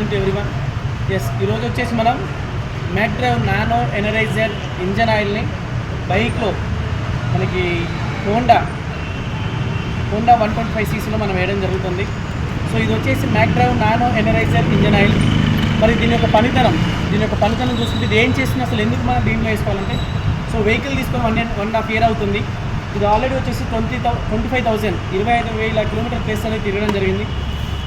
Morning to everyone yes ఈరోజు వచ్చేసి మనం Mak Drive Nano Energizer engine ఆయిల్ని బైక్లో మనకి Honda Honda one twenty five సీసీలో మనం వేయడం జరుగుతుంది. సో ఇది వచ్చేసి Mak Drive Nano Energizer engine oil మరి దీని యొక్క పనితనం దీని యొక్క పనితనం చూసుకుంటే ఇది ఏం చేసినా అసలు ఎందుకు మనం దీంట్లో వేసుకోవాలంటే సో వెహికల్ తీసుకొని వన్ వన్ హాఫ్ ఇయర్ అవుతుంది. ఇది ఆల్రెడీ వచ్చేసి twenty thou twenty five thousand ఇరవై ఐదు వేల కిలోమీటర్ ప్లేస్ అనేది తిరగడం జరిగింది.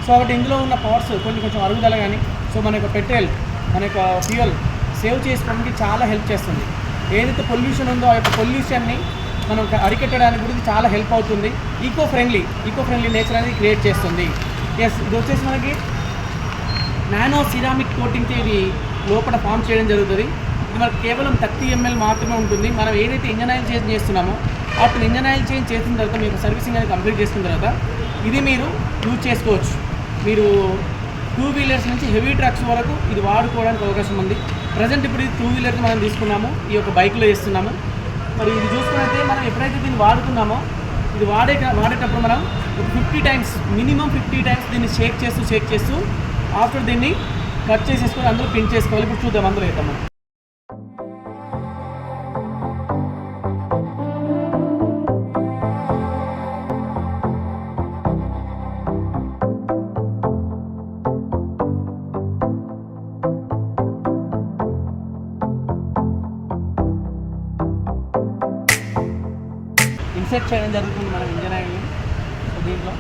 సో ఒకటి ఇందులో ఉన్న పవర్స్ కొన్ని కొంచెం అరుగుదల కానీ సో మన యొక్క పెట్రోల్ మన యొక్క ఫ్యూయల్ సేవ్ చేసుకోవడానికి చాలా హెల్ప్ చేస్తుంది. ఏదైతే పొల్యూషన్ ఉందో ఆ యొక్క పొల్యూషన్ని మనం అరికట్టడానికి కూడా చాలా హెల్ప్ అవుతుంది. Eco friendly eco friendly nature అనేది క్రియేట్ చేస్తుంది. ఎస్ ఇది వచ్చేసి మనకి నానో సిరామిక్ కోటింగ్తో ఇది లోపల ఫామ్ చేయడం జరుగుతుంది. ఇది మనకు కేవలం థర్టీ ఎంఎల్ మాత్రమే ఉంటుంది. మనం ఏదైతే ఇంజన్ ఆయిల్ చేంజ్ చేస్తున్నామో అప్పుడు ఇంజన్ ఆయిల్ చేంజ్ చేసిన తర్వాత మీకు సర్వీసింగ్ అనేది కంప్లీట్ చేసిన తర్వాత ఇది మీరు యూజ్ చేసుకోవచ్చు. మీరు టూ వీలర్స్ నుంచి హెవీ ట్రక్స్ వరకు ఇది వాడుకోవడానికి అవకాశం ఉంది. ప్రజెంట్ ఇప్పుడు ఇది టూ వీలర్కి మనం తీసుకున్నాము ఈ యొక్క బైక్లో వేస్తున్నాము మరి ఇది చూసుకున్నైతే మనం ఎప్పుడైతే దీన్ని వాడుతున్నామో ఇది వాడే వాడేటప్పుడు మనం ఒక fifty times minimum fifty times దీన్ని షేక్ చేస్తూ షేక్ చేస్తూ ఆఫ్టర్ దీన్ని కట్ చేసేసుకొని అందులో పిన్ చేసుకోవాలి. ఇప్పుడు చూద్దాం అందులో వేద్దాం రీసెర్చ్ చేయడం జరుగుతుంది మనం ఇంజనీరింగ్ సో దీంట్లో.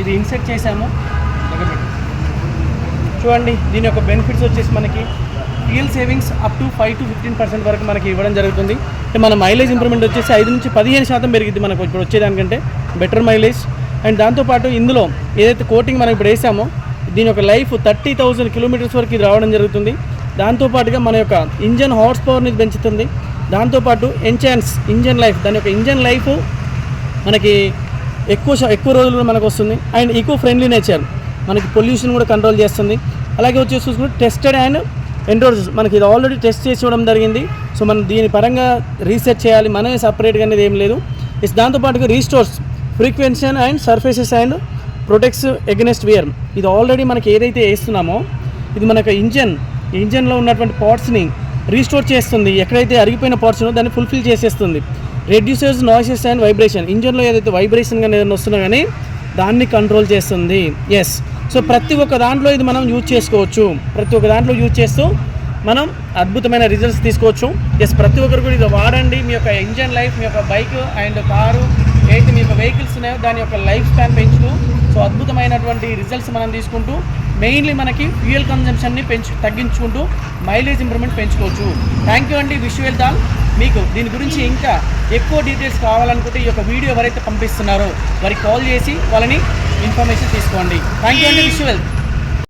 ఇది ఇన్సెట్ చేసాము చూడండి దీని యొక్క బెనిఫిట్స్ వచ్చేసి మనకి fuel savings up to five to fifteen percent వరకు మనకి ఇవ్వడం జరుగుతుంది. అంటే మన మైలేజ్ ఇంప్రూవ్మెంట్ వచ్చేసి ఐదు నుంచి పదిహేను శాతం పెరిగింది మనకు ఇప్పుడు వచ్చేదానికంటే. బెటర్ మైలేజ్ అండ్ దాంతోపాటు ఇందులో ఏదైతే కోటింగ్ మనం ఇప్పుడు వేసామో దీని యొక్క లైఫ్ థర్టీ థౌసండ్ కిలోమీటర్స్ వరకు ఇది రావడం జరుగుతుంది. దాంతోపాటుగా మన యొక్క ఇంజన్ హార్స్ పవర్ని పెంచుతుంది. దాంతోపాటు ఎంచాన్స్ ఇంజన్ లైఫ్ దాని యొక్క ఇంజన్ లైఫ్ మనకి ఎక్కువ ఎక్కువ రోజులు మనకు వస్తుంది. అండ్ ఈకో ఫ్రెండ్లీ నేచర్ మనకి పొల్యూషన్ కూడా కంట్రోల్ చేస్తుంది. అలాగే వచ్చేసి చూసుకుంటే టెస్టెడ్ అండ్ ఎండోర్స్ మనకి ఇది ఆల్రెడీ టెస్ట్ చేసి ఇవ్వడం జరిగింది. సో మనం దీని పరంగా రీసెర్చ్ చేయాలి. మనమే సపరేట్గా అనేది ఏం లేదు. ఇస్ దాంతోపాటుగా restores friction and surfaces and protects against wear ఇది ఆల్రెడీ మనకి ఏదైతే వేస్తున్నామో ఇది మనకు ఇంజన్ ఇంజన్లో ఉన్నటువంటి పార్ట్స్ని రీస్టోర్ చేస్తుంది. ఎక్కడైతే అరిగిపోయిన పార్ట్స్ ఉన్నో దాన్ని ఫుల్ఫిల్ చేసేస్తుంది. రెడ్యూసర్స్ నాయిసెస్ అండ్ వైబ్రేషన్ ఇంజన్లో ఏదైతే వైబ్రేషన్ కానీ ఏదైనా వస్తున్నా కానీ దాన్ని కంట్రోల్ చేస్తుంది. ఎస్ సో ప్రతి ఒక్క దాంట్లో ఇది మనం యూజ్ చేసుకోవచ్చు. ప్రతి ఒక్క దాంట్లో యూజ్ చేస్తూ మనం అద్భుతమైన రిజల్ట్స్ తీసుకోవచ్చు. ఎస్ ప్రతి ఒక్కరు కూడా ఇది వాడండి. మీ యొక్క ఇంజన్ లైఫ్ మీ యొక్క బైక్ అండ్ కారు ఏదైతే మీ యొక్క వెహికల్స్ ఉన్నాయో దాని యొక్క లైఫ్ స్పాన్ పెంచుతూ సో అద్భుతమైనటువంటి రిజల్ట్స్ మనం తీసుకుంటూ మెయిన్లీ మనకి ఫ్యూయల్ కన్జంప్షన్ని పెంచు తగ్గించుకుంటూ మైలేజ్ ఇంప్రూవ్మెంట్ పెంచుకోవచ్చు. థ్యాంక్ యూ అండి విష్ వెళ్దాం మీకు దీని గురించి ఇంకా ఎక్కువ డీటెయిల్స్ కావాలనుకుంటే ఈ యొక్క వీడియో ఎవరైతే పంపిస్తున్నారో వారికి కాల్ చేసి వాళ్ళని ఇన్ఫర్మేషన్ తీసుకోండి. థ్యాంక్ యూ అండి విశ్వల్